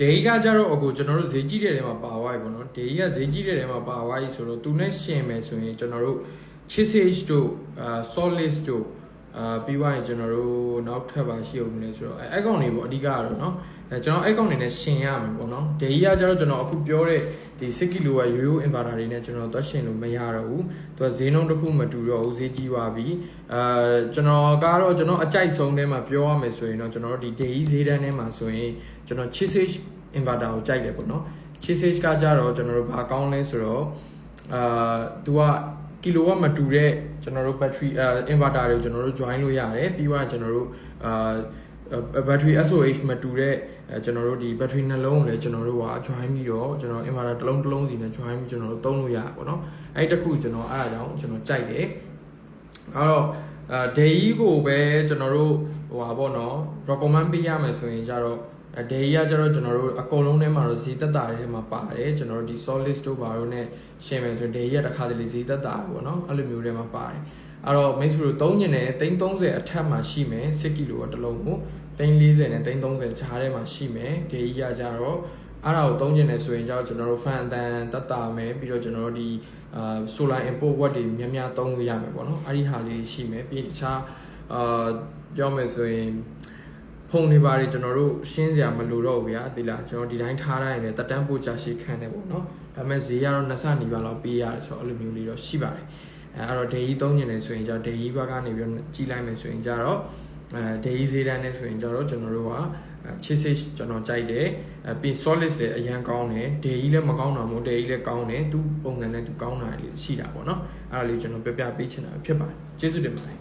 ဒေကြီးကကြတော့အခုကျွန်တော်တို့ဈေးကြီးတဲ့ထဲမှာပါသွားပြီပေါ့နော်ဒေကြီးကဈေးကြီးတဲ့ထဲမှာပါသွားပြီဆိုတော့သူနဲ့ရှင်မယ်ဆိုရင်ကျွန်တော်တို့ chisage တို့အာ solid တို့ အာပြီးသွားရင်ကျွန်တော်တို့နောက်ထပ်ပါရှိအောင်လဲဆိုတော့အဲအဲ့ကောင်တွေပေါ့အဓိကကတော့เนาะအဲကျွန်တော်အဲ့ကောင်တွေနဲ့ရှင်ရမယ်ပေါ့နော်ဒေကြီးကကြတော့ကျွန်တော်အခုပြောတဲ့ဒီ6ကီလိုကရိုးရိုး inverter တွေနဲ့ကျွန်တော်သွားရှင်လို့မရတော့ဘူးသူကဈေးနှုန်းတစ်ခုမတူတော့ဘူးဈေးကြီးသွားပြီအာကျွန်တော်ကတော့ကျွန်တော်အကြိုက်ဆုံးထဲမှာပြောရမယ်ဆိုရင်တော့ကျွန်တော်တို့ဒီဒေကြီးဈေးတန်းထဲမှာဆိုရင်ကျွန်တော် chisage inverter ကိုကြိုက်တယ်ပေါ့နော် chisage ကကြတော့ကျွန်တော်တို့ဘာကောင်းလဲဆိုတော့အာ तू က ကီလိုဝတ်မတူတဲ့ကျွန်တော်တို့ battery အဲ inverter တွေကိုကျွန်တော်တို့ join လို့ရတယ်ပြီးတော့ကျွန်တော်တို့အာ battery SOH မတူတဲ့အဲကျွန်တော်တို့ဒီ battery နှလုံးကိုလည်းကျွန်တော်တို့က join ပြီးတော့ကျွန်တော် inverter တစ်လုံးတစ်လုံးစီနဲ့ join ပြီးကျွန်တော်တို့သုံးလို့ရပါပေါ့နော်အဲ့ဒီတစ်ခုကျွန်တော်အားအကြောင်းကျွန်တော်ကြိုက်တယ်အဲ့တော့ အဲ day ကိုပဲကျွန်တော်တို့ဟိုပါပေါ့နော် recommend ပေးရမယ်ဆိုရင်ကြတော့အဲ day ကကျတော့ကျွန်တော်တို့အကုန်လုံးထဲမှာတော့ဈေးသက်တာတွေထဲမှာပါတယ်ကျွန်တော်တို့ဒီ solid တို့ဘာလို့ ਨੇ ရှင်းမယ်ဆိုရင် day ကတစ်ခါတလေဈေးသက်တာပေါ့နော်အဲ့လိုမျိုးတွေမှာပါတယ်အဲ့တော့ mix လို့သုံးညင်တယ်330အထက်မှာရှိမယ်6ကီလိုတစ်လုံးကို340နဲ့330ကြားထဲမှာရှိမယ် day ကကြတော့ အဲ့ဒါကိုသုံးညင်တယ်ဆိုရင်ကျတော့ကျွန်တော်တို့ fan အတန်တက်တာမယ်ပြီးတော့ကျွန်တော်တို့ဒီအာ solar input watt တွေများများသုံးလို့ရမယ်ပေါ့နော်အဲ့ဒီဟာလေးရှိမယ်ပြီးတခြားအာပြောမယ်ဆိုရင်ဖုန်းတွေပါတယ်ကျွန်တော်တို့ရှင်းစရာမလိုတော့ဘူးဗျာဒီလားကျွန်တော်ဒီတိုင်းထားတိုင်းလည်းတက်တန်းပို့ချရှိခံတယ်ပေါ့နော်ဒါပေမဲ့ဈေးကတော့နှစ်ဆနီးပါးလောက်ပေးရတယ်ဆိုတော့အဲ့လိုမျိုးလေးတော့ရှိပါတယ်အဲအဲ့တော့ဒေကြီးသုံးညင်နေဆိုရင်じゃဒေကြီးဘက်ကနေပြီးတော့ကြီးလိုက်မယ်ဆိုရင်ကြတော့ အဲဒေကြီးဈေးတန်းနဲ့ဆိုရင်ကြတော့ကျွန်တော်တို့ကချစ်စစ်ကျွန်တော်ကြိုက်တယ်အဲပြီး solid လည်းအရန်ကောင်းတယ်ဒေကြီးလည်းမကောင်းတာမဟုတ်ဒေကြီးလည်းကောင်းတယ်သူပုံစံနဲ့သူကောင်းတာလေးရှိတာပေါ့နော်အဲ့ဒါလေးကျွန်တော်ပြပြပေးချင်တာဖြစ်ပါတယ်ကျေးဇူးတင်ပါတယ်